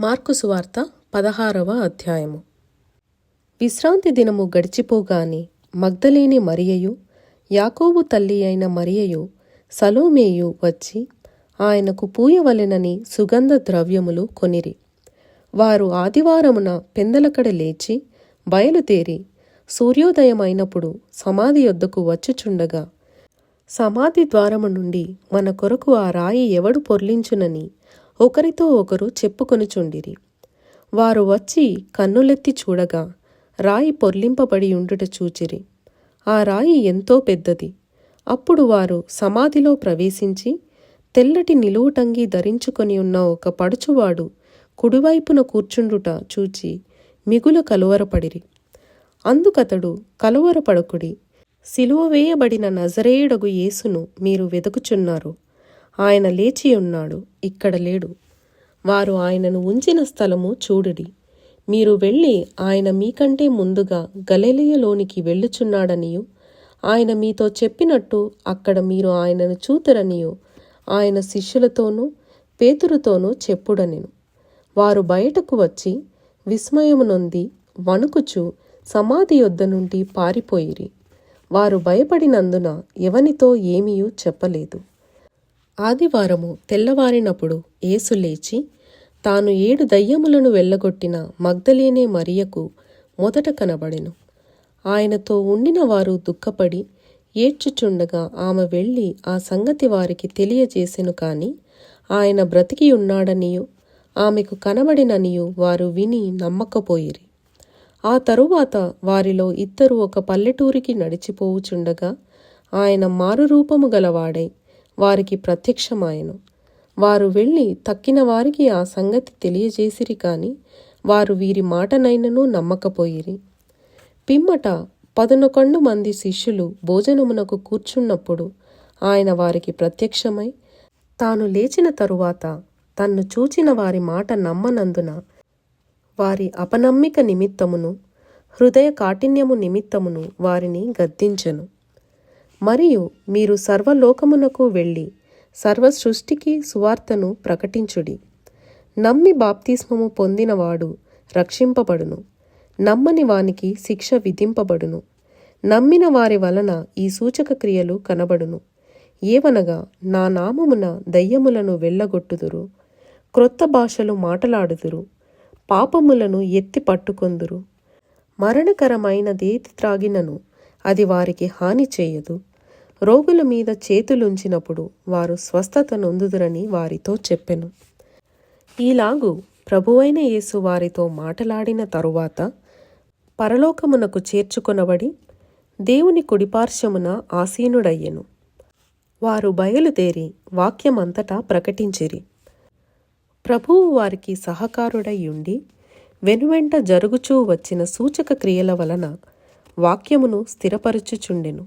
Mark సువార్త పదహారవ అధ్యాయము. విశ్రాంతి దినము గడిచిపోగాని మగ్ధలేని మరియయు యాకోబు తల్లి అయిన మరియయు సలోమేయు వచ్చి ఆయనకు పూయవలెనని సుగంధ ద్రవ్యములు కొనిరి. వారు ఆదివారమున పెందలకడ లేచి బయలుదేరి సూర్యోదయమైనప్పుడు సమాధి యొద్దకు వచ్చుచుండగా సమాధి ద్వారము నుండి మన కొరకు ఆ రాయి ఎవడు పొర్లించునని ఒకరితో ఒకరు చెప్పుకొనుచుండిరి. వారు వచ్చి కన్నులెత్తి చూడగా రాయి పొర్లింపబడి ఉండుట చూచిరి. ఆ రాయి ఎంతో పెద్దది. అప్పుడు వారు సమాధిలో ప్రవేశించి తెల్లటి నిలువుటంగి ధరించుకొని ఉన్న ఒక పడుచువాడు కుడివైపున కూర్చుండుట చూచి మిగుల కలువరపడిరి. అందుకతడు కలువరపడకుడి. సిలువ వేయబడిన నజరేయుడగు యేసును మీరు వెతుకుచున్నారు ఆయన లేచి ఉన్నాడు. ఇక్కడ లేడు. వారు ఆయనను ఉంచిన స్థలము చూడుడి. మీరు వెళ్ళి ఆయన మీకంటే ముందుగా గలెలియలోనికి వెళ్ళుచున్నాడనియు. ఆయన మీతో చెప్పినట్టు అక్కడ మీరు ఆయనను చూతురనియు. ఆయన శిష్యులతోనూ పేతురుతోనూ చెప్పుడనెను. వారు బయటకు వచ్చి విస్మయము నొంది వణుకుచు సమాధి యొద్ద నుండి పారిపోయిరి. వారు భయపడినందున ఎవనితో ఏమీయూ చెప్పలేదు. ఆదివారము తెల్లవారినప్పుడు యేసు లేచి తాను ఏడు దయ్యములను వెళ్ళగొట్టిన మగ్ధలేనే మరియకు మొదట కనబడెను. ఆయనతో ఉండిన వారు దుఃఖపడి ఏడ్చుచుండగా ఆమె వెళ్ళి ఆ సంగతి వారికి తెలియజేసెను కాని ఆయన బ్రతికి ఉన్నాడనియు ఆమెకు కనబడిననియు వారు విని నమ్మకపోయిరి. ఆ తరువాత వారిలో ఇద్దరు ఒక పల్లెటూరికి నడిచిపోవుచుండగా ఆయన మారురూపము గలవాడై వారికి ప్రత్యక్షమాయను. వారు వెళ్ళి తక్కిన వారికి ఆ సంగతి తెలియజేసిరి కాని వారు వీరి మాటనైనను నమ్మకపోయిరి. పిమ్మట పదనొకండు మంది శిష్యులు భోజనమునకు కూర్చున్నప్పుడు ఆయన వారికి ప్రత్యక్షమై తాను లేచిన తరువాత తన్ను చూచిన వారి మాట నమ్మనందున వారి అపనమ్మిక నిమిత్తమును హృదయ కాఠిన్యము నిమిత్తమును వారిని గద్దించెను. మరియు మీరు సర్వలోకమునకు వెళ్ళి సర్వ సృష్టికి సువార్తను ప్రకటించుడి. నమ్మి బాప్తిస్మము పొందినవాడు రక్షింపబడును. నమ్మని వానికి శిక్ష విధింపబడును. నమ్మిన వారి వలన ఈ సూచక క్రియలు కనబడును. ఏవనగా నా నామమున దయ్యములను వెళ్ళగొట్టుదురు క్రొత్త భాషలు మాటలాడుదురు పాపములను ఎత్తి పట్టుకొందురు. మరణకరమైనదేది త్రాగినను అది వారికి హాని చేయదు. రోగుల మీద చేతులుంచినప్పుడు వారు స్వస్థత నొందుదురని వారితో చెప్పెను. ఈలాగు ప్రభువైన యేసు వారితో మాటలాడిన తరువాత పరలోకమునకు చేర్చుకొనబడి దేవుని కుడిపార్శ్వమున ఆసీనుడయ్యెను. వారు బయలుదేరి వాక్యమంతటా ప్రకటించిరి. ప్రభువు వారికి సహకారుడై ఉండి వెనువెంట జరుగుచూ వచ్చిన సూచక క్రియల వలన వాక్యమును స్థిరపరచుచుండెను.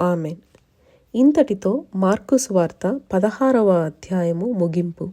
ఆమెన్. ఇంతటితో మార్కు సువార్త పదహారవ అధ్యాయము ముగింపు.